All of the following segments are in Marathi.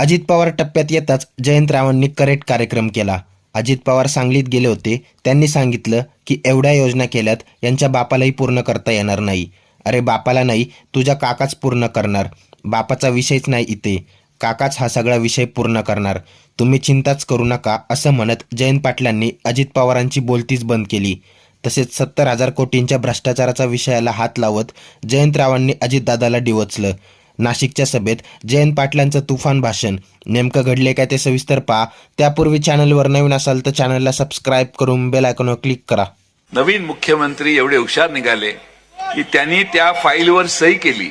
अजित पवार टप्प्यात येताच जयंतरावांनी करेक्ट कार्यक्रम केला. अजित पवार सांगलीत गेले होते. त्यांनी सांगितलं की एवढ्या योजना केल्यात यांच्या बापालाही पूर्ण करता येणार नाही. अरे बापाला नाही तुझ्या काकाच पूर्ण करणार. बापाचा विषयच नाही इथे. काकाच हा सगळा विषय पूर्ण करणार. तुम्ही चिंताच करू नका असं म्हणत जयंत पाटलांनी अजित पवारांची बोलतीच बंद केली. तसेच सत्तर हजार कोटींच्या भ्रष्टाचाराचा विषयाला हात लावत जयंतरावांनी अजितदादाला डिवचलं. नाशिकच्या सभेत जयंत पाटलांचं तुफान भाषण. नेमकं घडले काय ते सविस्तर पहा. त्यापूर्वी चॅनलवर नवीन असाल तर चॅनलला सबस्क्राईब करून बेल आयकॉनवर क्लिक करा. नवीन मुख्यमंत्री एवढे हुशार निघाले की त्यांनी त्या फाईलवर सही केली.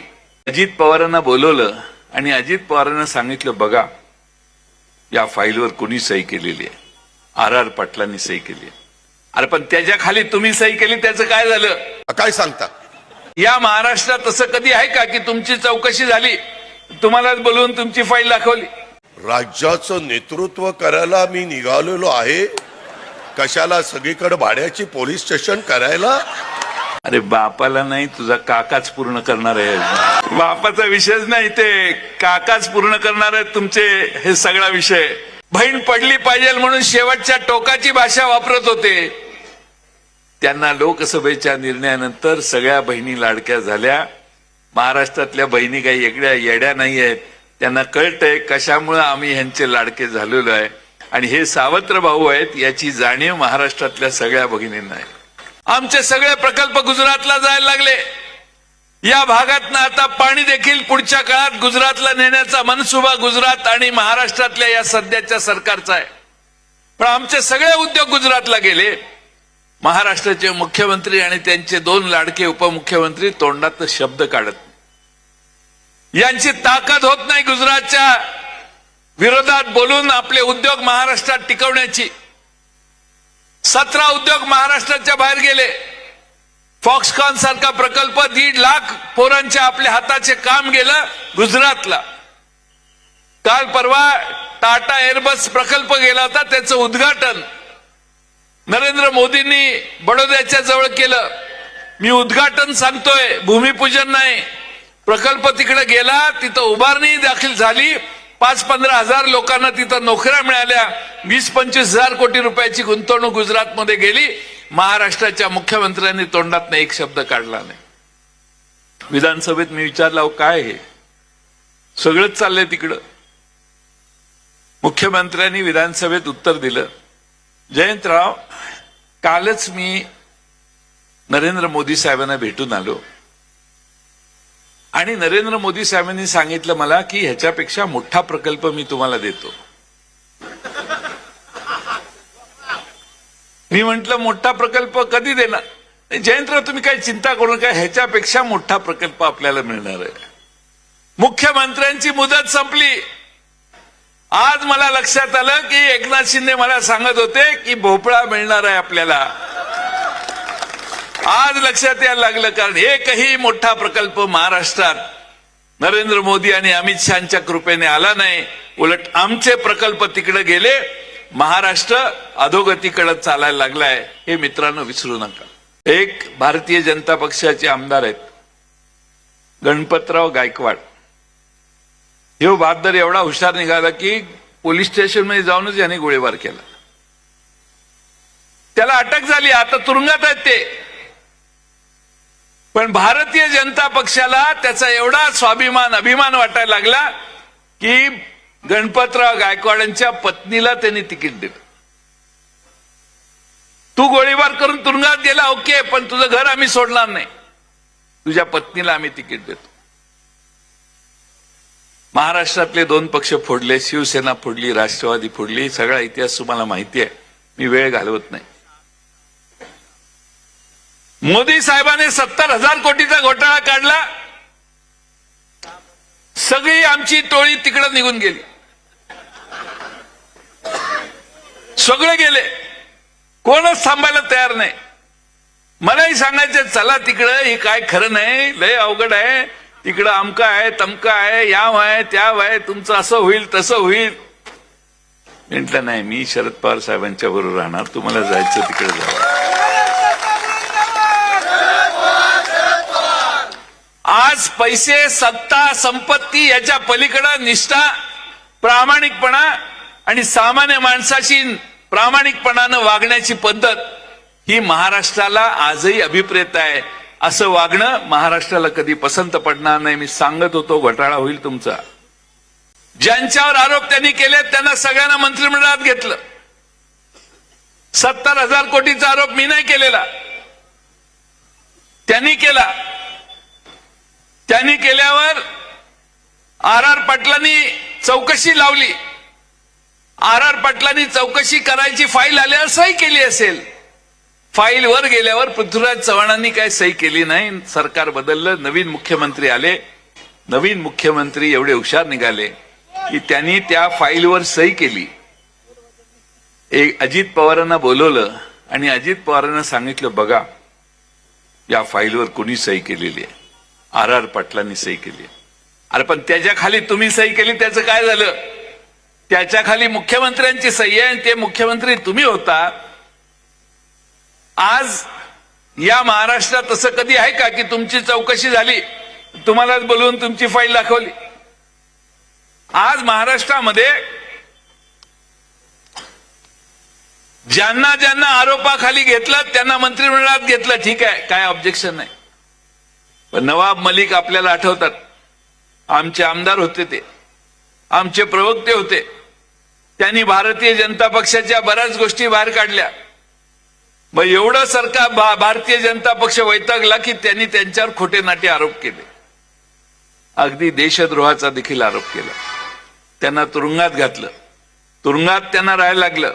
अजित पवारांना बोलवलं आणि अजित पवारांना सांगितलं बघा या फाईलवर कोणी सही केलेली आहे. आर आर पाटलांनी सही केली आहे. अरे पण त्याच्याखाली तुम्ही सही केली त्याचं काय झालं? काय सांगता? या महाराष्ट्रात असं कधी आहे का की तुमची चौकशी झाली तुम्हालाच बोलवून तुमची फाईल दाखवली? राज्याचं नेतृत्व करायला मी निघालेलो आहे. कशाला सगळीकडे भाड्याची पोलीस स्टेशन करायला? अरे बापाला नाही तुझा काकाच पूर्ण करणार आहे. बापाचा विषयच नाही ते. काकाच पूर्ण करणार आहे तुमचे हे सगळा विषय. बहीण पडली पाहिजे म्हणून शेवटच्या टोकाची भाषा वापरत होते. त्यांना लोकसभेच्या निर्णयानंतर सगळ्या बहिणी लाडक्या झाल्या. महाराष्ट्रातल्या बहिणी काही एकड्या येड्या नाही आहेत. त्यांना कळतंय कशामुळे आम्ही ह्यांचे लाडके झालेलो आहे. आणि हे सावत्र भाऊ आहेत याची जाणीव महाराष्ट्रातल्या सगळ्या भगिनींना आहे. आमचे सगळे प्रकल्प गुजरातला जायला लागले. या भागातनं आता पाणी देखील पुढच्या काळात गुजरातला नेण्याचा मनसुबा गुजरात आणि महाराष्ट्रातल्या या सध्याच्या सरकारचा आहे. पण आमचे सगळे उद्योग गुजरातला गेले. महाराष्ट्राचे मुख्यमंत्री आणि त्यांचे दोन लाडके उपमुख्यमंत्री तोंडात शब्द काढत. यांची ताकद होत नाही गुजरातच्या विरोधात बोलून आपले उद्योग महाराष्ट्रात टिकवण्याची. सतरा उद्योग महाराष्ट्राच्या बाहेर गेले. फॉक्सकॉन सारखा प्रकल्प दीड लाख पोरांच्या आपल्या हाताचे काम गेलं गुजरातला. काल परवा टाटा एअरबस प्रकल्प गेला होता त्याचं उद्घाटन. नरेंद्र मोदींनी बडोद्याच्या जवळ केलं. मी उद्घाटन सांगतोय भूमिपूजन नाही. प्रकल्प तिकडे गेला तिथं उभारणी दाखल झाली. पाच पंधरा हजार लोकांना तिथं नोकऱ्या मिळाल्या. वीस पंचवीस हजार कोटी रुपयाची गुंतवणूक गुजरातमध्ये गेली. महाराष्ट्राच्या मुख्यमंत्र्यांनी तोंडात एक शब्द काढला नाही. विधानसभेत मी विचारला "अहो, काय हे? सगळंच चाललंय तिकडं. मुख्यमंत्र्यांनी विधानसभेत उत्तर दिलं. जयंतराव कालच मी नरेंद्र मोदी साहेबांना भेटून आलो. आणि नरेंद्र मोदी साहेबांनी सांगितलं मला की ह्याच्यापेक्षा मोठा प्रकल्प मी तुम्हाला देतो. मी म्हंटल मोठा प्रकल्प कधी देणार? जयंतराव तुम्ही काही चिंता करू नका. ह्याच्यापेक्षा मोठा प्रकल्प आपल्याला मिळणार आहे. मुख्यमंत्र्यांची मुदत संपली. आज मला लक्षात आलं की एकनाथ शिंदे मला सांगत होते की भोपळा मिळणार आहे आपल्याला. आज लक्षात यायला लागलं कारण एकही मोठा प्रकल्प महाराष्ट्रात नरेंद्र मोदी आणि अमित शहाच्या कृपेने आला नाही. उलट आमचे प्रकल्प तिकडे गेले. महाराष्ट्र अधोगतीकडे चालायला लागलाय. हे मित्रांनो विसरू नका. एक भारतीय जनता पक्षाचे आमदार आहेत. गणपतराव गायकवाड. हे बहादर एवढा हुशार निघाला की पोलीस स्टेशनमध्ये जाऊनच याने गोळीबार केला. त्याला अटक झाली. आता तुरुंगात आहेत ते. पण भारतीय जनता पक्षाला त्याचा एवढा स्वाभिमान अभिमान वाटायला लागला की गणपतराव गायकवाडांच्या पत्नीला त्यांनी तिकीट दिलं. तू गोळीबार करून तुरुंगात गेला ओके पण तुझं घर आम्ही सोडणार नाही. तुझ्या पत्नीला आम्ही तिकीट देतो. महाराष्ट्रातले दोन पक्ष फोडले शिवसेना फोडली राष्ट्रवादी फोडली सगळा इतिहास तुम्हाला माहिती आहे मी वेळ घालवत नाही. मोदी साहेबाने सत्तर हजार कोटीचा घोटाळा काढला. सगळी आमची टोळी तिकडं निघून गेली. सगळे गेले. कोणच थांबायला तयार नाही. मलाही सांगायचं चला तिकडं हे काय खरं नाही लय अवघड आहे. तिकडं अमका आहे तमका आहे याव आहे त्याव आहे तुमचं असं होईल तसं होईल. म्हटलं नाही मी शरद पवार साहेबांच्या बरोबर राहणार. तुम्हाला जायचं तिकडे जावं. आज पैसे सत्ता संपत्ती याच्या पलीकडं निष्ठा प्रामाणिकपणा आणि सामान्य माणसाशी प्रामाणिकपणानं वागण्याची पद्धत ही महाराष्ट्राला आजही अभिप्रेत आहे. असं वागणं महाराष्ट्राला कधी पसंत पडणार नाही. मी सांगत होतो घोटाळा होईल तुमचा. ज्यांच्यावर आरोप त्यांनी केले त्यांना सगळ्यांना मंत्रिमंडळात घेतलं. सत्तर हजार कोटीचा आरोप मी नाही केलेला. त्यांनी केला. त्यांनी केल्यावर आर आर पाटलांनी चौकशी लावली. आर आर पाटलांनी चौकशी करायची फाईल आल्यावर सही केली असेल. फाईल वर गेल्यावर पृथ्वीराज चव्हाणांनी काय सही केली नाही सरकार बदललं नवीन मुख्यमंत्री आले. नवीन मुख्यमंत्री एवढे हुशार निघाले की त्यांनी त्या फाईलवर सही केली. एक अजित पवारांना बोलवलं आणि अजित पवारांना सांगितलं बघा या फाईलवर कोणी सही केलेली आहे? आर आर पाटलांनी सही केली आहे. अरे पण त्याच्याखाली तुम्ही सही केली त्याचं काय झालं? त्याच्याखाली मुख्यमंत्र्यांची सही आहे आणि ते मुख्यमंत्री तुम्ही होता. आज या महाराष्ट्रात असं कधी आहे का की तुमची चौकशी झाली तुम्हालाच बोलवून तुमची फाईल दाखवली? आज महाराष्ट्रामध्ये ज्यांना ज्यांना आरोपाखाली घेतलं त्यांना मंत्रिमंडळात घेतलं ठीक आहे काय ऑब्जेक्शन नाही. पण नवाब मलिक आपल्याला आठवतात. आमचे आमदार होते ते. आमचे प्रवक्ते होते. त्यांनी भारतीय जनता पक्षाच्या बऱ्याच गोष्टी बाहेर काढल्या. मग एवढं सरकार भा- भारतीय जनता पक्ष वैतागला की त्यांनी त्यांच्यावर खोटे नाटे आरोप केले. अगदी देशद्रोहाचा देखील आरोप केला. त्यांना तुरुंगात घातलं. तुरुंगात त्यांना राहायला लागलं.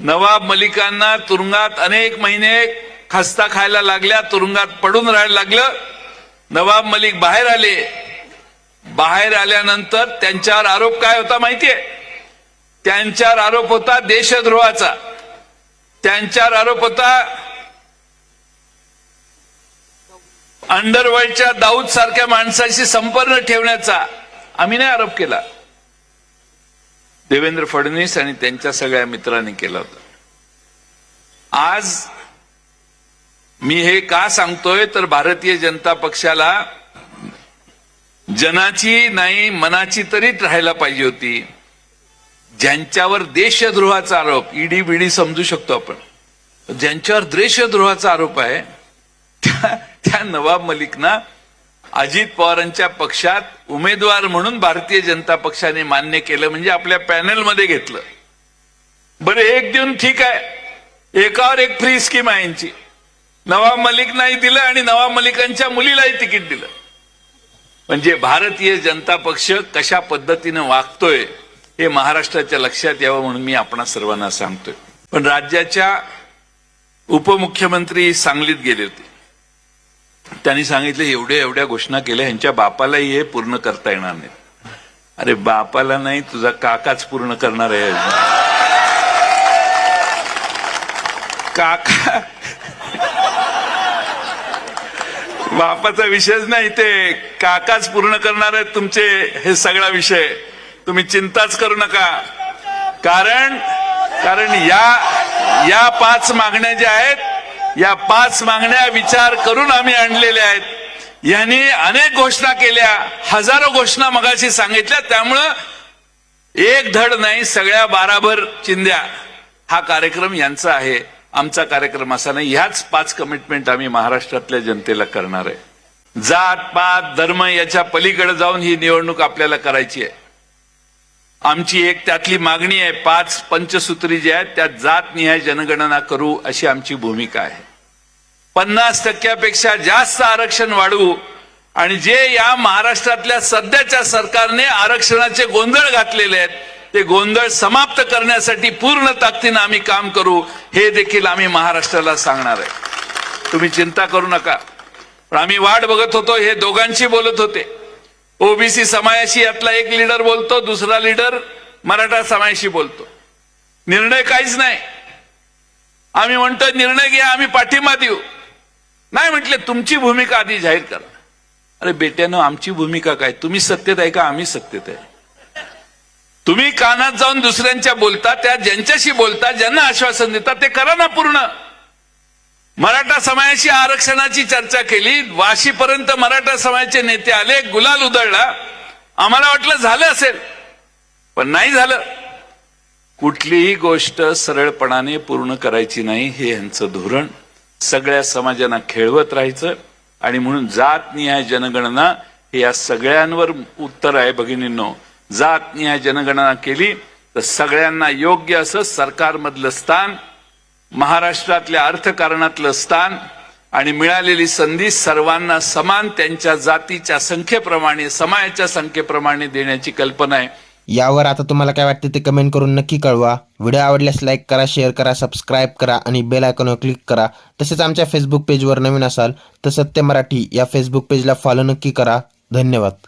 नवाब मलिकांना तुरुंगात अनेक महिने खस्ता खायला लागल्या तुरुंगात पडून राहायला लागलं. नवाब मलिक बाहेर आले. बाहेर आल्यानंतर त्यांच्यावर आरोप काय होता माहितीये? त्यांच्यावर आरोप होता देशद्रोहाचा. त्यांच्यावर आरोप होता. अंडरवर्ल्डच्या दाऊद सारख्या माणसाशी संपर्क ठेवण्याचा आम्ही नाही आरोप केला. देवेंद्र फडणवीस आणि त्यांच्या सगळ्या मित्रांनी केला होता. आज मी हे का सांगतोय तर भारतीय जनता पक्षाला जनाची नाही मनाची तरी राहायला पाहिजे होती. ज्यांच्यावर देशद्रोहाचा आरोप ईडी बीडी समजू शकतो आपण. ज्यांच्यावर देशद्रोहाचा आरोप आहे त्या त्या नवाब मलिकना अजित पवारांच्या पक्षात उमेदवार म्हणून भारतीय जनता पक्षाने मान्य केलं म्हणजे आपल्या पॅनलमध्ये घेतलं. बरं एक देऊन ठीक आहे. एकावर एक फ्री स्कीम आहे यांची. नवाब मलिक नाही दिलं आणि नवाब मलिकांच्या मुलीलाही तिकीट दिलं. म्हणजे भारतीय जनता पक्ष कशा पद्धतीनं वागतोय हे महाराष्ट्राच्या लक्षात यावं म्हणून मी आपण सर्वांना सांगतोय. पण राज्याच्या उपमुख्यमंत्री सांगलीत गेले होते. त्यांनी सांगितलं एवढ्या एवढ्या घोषणा केल्या ह्यांच्या बापालाही हे पूर्ण करता येणार नाही अरे बापाला नाही तुझा काकाच पूर्ण करणार आहे. काका बापाचा विषयच नाही ते. काकाच पूर्ण करणार आहेत तुमचे हे सगळा विषय. तुम्ही चिंताच करू नका. कारण कारण या या पाच मागण्या ज्या आहेत या पाच मागण्या विचार करून आम्ही आणलेल्या आहेत. यांनी अनेक घोषणा केल्या हजारो घोषणा मगाशी सांगितल्या त्यामुळं एक धड नाही सगळ्या बाराभर चिंध्या. हा कार्यक्रम यांचा आहे आमचा कार्यक्रम असा नाही. ह्याच पाच कमिटमेंट आम्ही महाराष्ट्रातल्या जनतेला करणार आहे. जात पात धर्म याच्या पलीकडे जाऊन ही निवडणूक आपल्याला करायची आहे. आमची एक त्यातली मागणी आहे पाच पंचसूत्री जे आहेत त्यात जात निहाय जनगणना करू अशी आमची भूमिका आहे. पन्नास टक्क्यापेक्षा जास्त आरक्षण वाढवू आणि जे या महाराष्ट्रातल्या सध्याच्या सरकारने आरक्षणाचे गोंधळ घातलेले आहेत ते गोंधळ समाप्त करण्यासाठी पूर्ण ताकदीनं आम्ही काम करू हे देखील आम्ही महाराष्ट्राला सांगणार आहे. तुम्ही चिंता करू नका. पण आम्ही वाट बघत होतो हे दोघांशी बोलत होते. ओबीसी समाजाशी यातला एक लीडर बोलतो दुसरा लीडर मराठा समाजाशी बोलतो. निर्णय काहीच नाही. आम्ही म्हणतो निर्णय घ्या आम्ही पाठिंबा देऊ. नाही म्हटले तुमची भूमिका आधी जाहीर करा. अरे बेट्यानं आमची भूमिका काय? तुम्ही सत्तेत आहे का? आम्ही सत्तेत आहे. तुम्ही कानात जाऊन दुसऱ्यांच्या बोलता त्या ज्यांच्याशी बोलता ज्यांना आश्वासन देता ते करा ना पूर्ण. मराठा समाजाशी आरक्षणाची चर्चा केली. वाशीपर्यंत मराठा समाजाचे नेते आले. गुलाल उधळला. आम्हाला वाटलं झालं असेल. पण नाही झालं. कुठलीही गोष्ट सरळपणाने पूर्ण करायची नाही हे यांचं धोरण. सगळ्या समाजांना खेळवत राहायचं. आणि म्हणून जातनिहाय जनगणना हे या सगळ्यांवर उत्तर आहे भगिनींनो. जातनिहाय जनगणना केली तर सगळ्यांना योग्य असं सरकारमधलं स्थान महाराष्ट्रातल्या अर्थकारणातलं स्थान आणि मिळालेली संधी सर्वांना समान त्यांच्या जातीच्या संख्येप्रमाणे समाजाच्या संख्येप्रमाणे देण्याची कल्पना आहे. यावर आता तुम्हाला काय वाटते ते कमेंट करून नक्की कळवा. व्हिडिओ आवडल्यास लाईक करा शेअर करा सबस्क्राईब करा आणि बेल आयकॉनवर क्लिक करा. तसेच आमच्या फेसबुक पेजवर नवीन असाल तर सत्य मराठी या फेसबुक पेजला फॉलो नक्की करा. धन्यवाद.